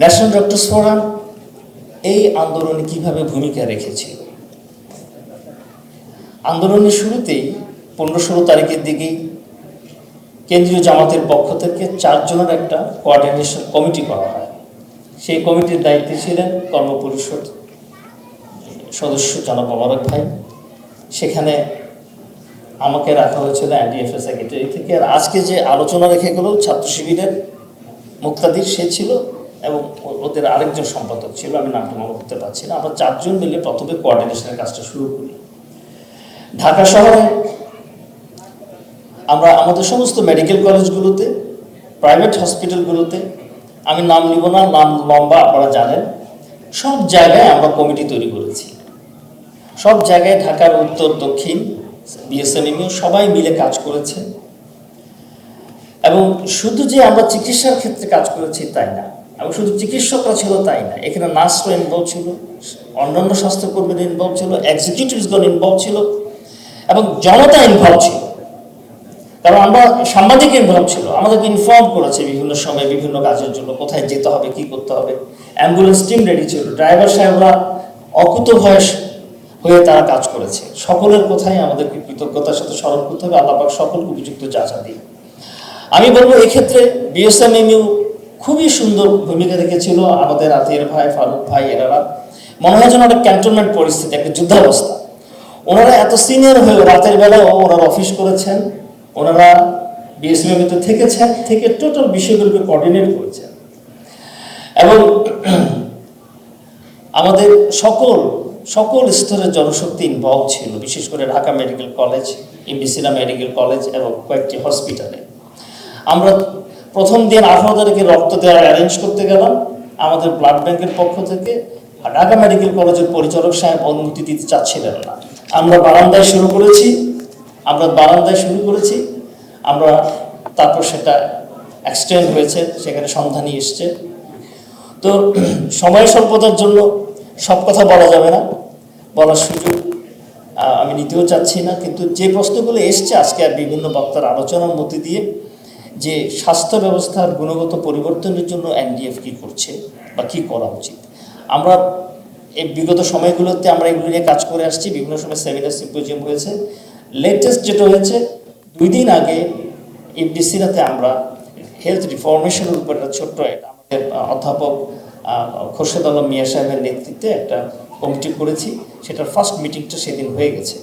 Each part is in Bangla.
ন্যাশনাল ডক্টর্স ফোরাম এই আন্দোলনে কীভাবে ভূমিকা রেখেছিল আন্দোলনের শুরুতেই পনেরো ষোলো তারিখের দিকেই কেন্দ্রীয় জামাতের পক্ষ থেকে চারজনের একটা কোঅর্ডিনেশন কমিটি করা হয়। সেই কমিটির দায়িত্বে ছিলেন কর্মপরিষদ সদস্য জনাব মোবারক ভাই। সেখানে আমাকে রাখা হয়েছিল এনডিএফ সেক্রেটারি থেকে। আর আজকে যে আলোচনা রেখে গেল ছাত্র শিবিরের মুক্তাদির, সে ছিল এবং ওদের আরেকজন সম্পাদক ছিল, আমি নামটা মনে করতে পারছি না আমরা চারজন মিলে প্রথমে কোঅর্ডিনেশনের কাজটা শুরু করি। ঢাকা শহরে আমরা আমাদের সমস্ত মেডিকেল কলেজগুলোতে প্রাইভেট হসপিটালগুলোতে আমি নাম নিব না, নাম লম্বা আপনারা জানেন, সব জায়গায় আমরা কমিটি তৈরি করেছি। সব জায়গায় ঢাকার উত্তর, দক্ষিণ বিএসএনএমইউ সবাই মিলে কাজ করেছে। এবং শুধু যে আমরা চিকিৎসার ক্ষেত্রে কাজ করেছি তাই না এবং শুধু চিকিৎসকরা ছিল তাই না। এখানে নার্সরা ইনভলভ ছিল, অন্যান্য স্বাস্থ্যকর্মীরা ইনভলভ ছিল এক্সিকিউটিভসগণ ইনভলভ ছিল এবং জনতা ইনভলভ ছিল। কারণ আমরা সাংবাদিক ইনভলভ ছিল, আমাদেরকে ইনফর্ম করেছে বিভিন্ন সময় বিভিন্ন কাজের জন্য কোথায় যেতে হবে, কি করতে হবে। অ্যাম্বুলেন্স টিম রেডি ছিল ড্রাইভার সাহেবরা অকুত ভয়স হয়ে তারা কাজ করেছে। সকলের কোথায় আমাদেরকে কৃতজ্ঞতার সাথে স্মরণ করতে হবে, আল্লাহ পাক সকলকে উপযুক্ত যাচা দিয়ে আমি বলব এক্ষেত্রে বিএসএমএমইউ খুবই সুন্দর ভূমিকা রেখেছিল আমাদের আতির ভাই, ফারুক ভাই, এনারা। মনে হয় যেন একটা ক্যান্টনমেন্ট পরিস্থিতি, একটা যুদ্ধাবস্থা। ওনারা এত সিনিয়র হয়ে রাতের বেলাও ওনারা অফিস করেছেন, ওনারা বিএসএমএমইতে থেকেছেন, থেকে টোটাল বিষয়গুলোকে কোঅর্ডিনেট করেছেন। এবং আমাদের সকল সকল স্তরের জনশক্তি ইনভলভ ছিল, বিশেষ করে ঢাকা মেডিকেল কলেজ ইম্বিসিনা মেডিকেল কলেজ এবং কয়েকটি হসপিটালে আমরা প্রথম দিন আঠারো তারিখে রক্ত দেওয়ার অ্যারেঞ্জ করতে গেলাম। আমাদের ব্লাড ব্যাংকের পক্ষ থেকে ঢাকা মেডিকেল কলেজের পরিচালক সাহেব অনুমতি দিতে চাচ্ছিলেন না। আমরা বারান্দায় শুরু করেছি। আমরা বারান্দায় শুরু করেছি। আমরা তারপর সেটা এক্সটেন্ড হয়েছে। সেখানে সন্ধানই এসছে। তো সময় স্বল্পতার জন্য সব কথা বলা যাবে না। বলার সুযোগ আমি নিতেও চাচ্ছি না। কিন্তু যে প্রশ্নগুলো এসছে আজকে আর বিভিন্ন বক্তার আলোচনার মধ্যে দিয়ে যে স্বাস্থ্য ব্যবস্থার গুণগত পরিবর্তনের জন্য এনডিএফ কি করছে বা কি করা উচিত। আমরা এই বিগত সময়গুলোতে আমরা এগুলো নিয়ে কাজ করে আসছি, বিভিন্ন সময় সেমিনার, সিম্পোজিয়াম হয়েছে। লেটেস্ট যেটা হয়েছে, দুই দিন আগে ইফডিসিরাতে আমরা হেলথ রিফরমেশনের উপর একটা ছোট্ট আমাদের অধ্যাপক খোরশেদ আলম মিয়া সাহেবের নেতৃত্বে একটা কমিটি করেছি। সেটার ফার্স্ট মিটিংটা সেদিন হয়ে গেছে।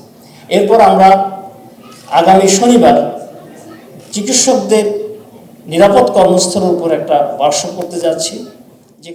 এরপর আমরা আগামী শনিবার চিকিৎসকদের নিরাপদ কর্মস্থলের উপর একটা বার্ষ করতে যাচ্ছি।